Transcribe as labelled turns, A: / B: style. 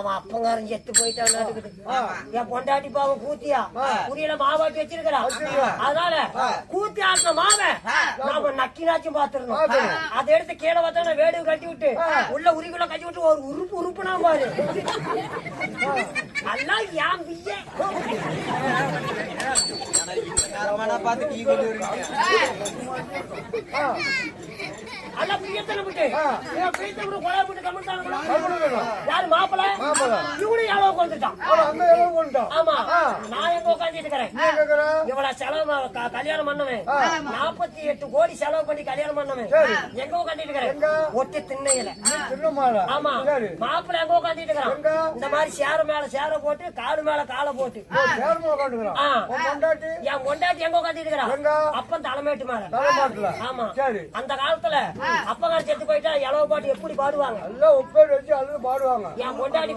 A: அவன் அப்பங்காரன் செத்து போயிட்டான். என் பொண்டாட்டி பாவம் கூத்தியா? புரியல மாவாட்டி வச்சிருக்கிறா. அதனால கூத்தி ஆட்டின மாவன் நாம நக்கி நாச்சும் பாத்துருந்தோம் அதை எடுத்து கீழே பார்த்தா வேடு கட்டி விட்டு உள்ள உரிக்குள்ள கட்டி விட்டு ஒரு உறுப்பு உறுப்புனா பாரு. எல்லாம் ஏன்
B: வருவீங்க
A: எல்லாம் பிய்யத்தனை விட்டு. இவன் பிய்யத்தை விட்டு கொலை விட்டு
C: கம்முனு
A: யாரு மாப்பிள
C: மாப்பிளை.
A: இவனு எவ்வளவு கொண்டுட்டான்?
C: எவ்வளவு கொண்டுட்டான்?
A: ஆமா. நான் எங்க உட்காந்துட்டு இருக்கிறேன் இவ்வளவு செலவு கல்யாணம் பண்ணவன். நாற்பத்தி எட்டு கோடி செலவு பண்ணி கல்யாணம் பண்ணவன். எங்க உட்காந்துட்டு இருக்கிறேன்? ஒட்டு திண்ணையில. ஆமா. மாப்பிள்ளை எங்க உட்காந்துட்டு? இருக்கிறான் இந்த மாதிரி சேர மேல சேர போட்டு காலு மேல காலை போட்டு. என் கொண்டாட்டி எங்க உட்காந்துட்டு? இருக்கிறான் அப்பன் தலைமேட்டு மேல ஆமா. அந்த காலத்துல அப்பகார செத்து போயிட்டா இளவு பாட்டு எப்படி பாடுவாங்க?
C: எல்லாம் உப்பேடு வச்சு அழுது பாடுவாங்க.
A: என் கொண்டாடி